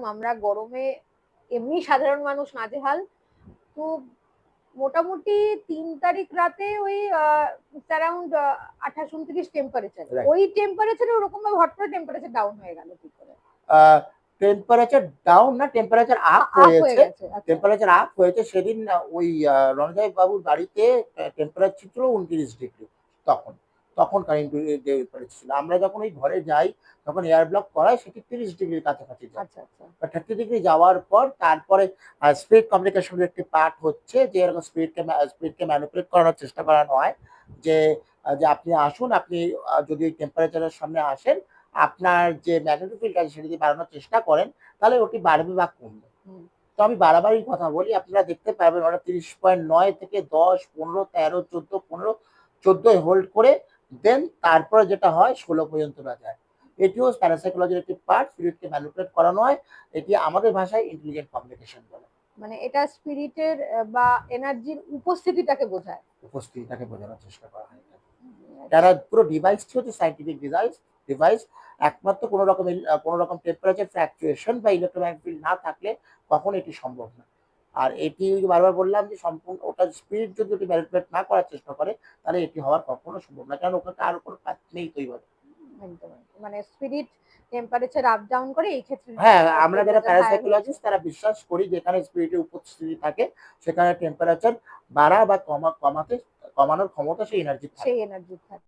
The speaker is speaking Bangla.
একদম আমরা গরমে এমনি সাধারণ মানুষ নাজেহাল। তো মোটামুটি তিন তারিখ রাতে ওই অ্যারাউন্ড আঠাশ উনত্রিশ টেম্পারেচার ওই টেম্পারেচারে ওরকম ভাবে হট করে টেম্পারেচার ডাউন হয়ে গেল কি করে? টেম্পারেচার ডাউন না টেম্পারেচার আপ হয়ে হয়েছে। আচ্ছা। টেম্পারেচার আপ হয়েছে সেদিন ওই রণজয় বাবুর বাড়িতে টেম্পারেচার ছিল উনত্রিশ ডিগ্রি তখন। তখন কারেন্ট ছিল। আমরা যখন ওই ঘরে যাই তখন এয়ার ব্লক করায় সেটি তিরিশ ডিগ্রির কাছাকাছি যায়। আচ্ছা আচ্ছা। থার্টি ডিগ্রি যাওয়ার পর তারপরে স্পিড কমিউনিকেশনের একটি পার্ট হচ্ছে যে এরকম স্পিডকে স্পিডকে ম্যানিপুলেট করানোর চেষ্টা করানো হয় যে যে আপনি আসুন আপনি যদি টেম্পারেচারের সামনে আসেন আপনার যে ম্যাগনেটিক ফিল্ড আছে সেটা বাড়ানোর চেষ্টা করেন তাহলে ওটি বাড়বে বা কমবে। তো আমি বাড়াবাড়ির কথা বলি আপনারা দেখতে পারবেন ওটা তিরিশ পয়েন্ট নয় থেকে দশ পনেরো তেরো চোদ্দ পনেরো চোদ্দোয় হোল্ড করে দেন তারপরে যেটা হয় ষোলো পর্যন্ত যায় এটিও প্যারাসাইকোলজির একটি পার্ট স্পিরিটকে ম্যানিপুলেট করানো হয়। এটি আমাদের ভাষায় ইন্টেলিজেন্ট কমিউনিকেশন বলে। মানে এটা স্পিরিটের বা এনার্জির উপস্থিতিটাকে বোঝায়। উপস্থিতিটাকে বোঝানোর চেষ্টা করা হয় যারা পুরো ডিভাইসটি হচ্ছে সাইন্টিফিক ডিভাইস ডিভাইস একমাত্র কোনো রকম কোনো রকম টেম্পারেচার ফ্ল্যাকচুয়েশন বা ইলেকট্রোম্যাগনেটিক ফিল্ড না থাকলে কখন এটি সম্ভব না আর এটি বারবার বললাম যে সম্পূর্ণ ওটা স্পিরিট যদি ওটি ম্যানিপুলেট না করার চেষ্টা করে তাহলে এটি হওয়ার কখনো সম্ভব না। কারণ ওখানে আর কোনো কাজ নেই তো এইভাবে। মানে স্পিরিট টেম্পারেচার আপ ডাউন করে এই ক্ষেত্রে হ্যাঁ আমরা যারা প্যারাসাইকোলজিস্ট তারা বিশ্বাস করি যেখানে স্পিরিটের উপস্থিতি থাকে সেখানে টেম্পারেচার বাড়া বা কমা কমাতে কমানোর ক্ষমতা সেই এনার্জি থাকে। সেই এনার্জি থাকে।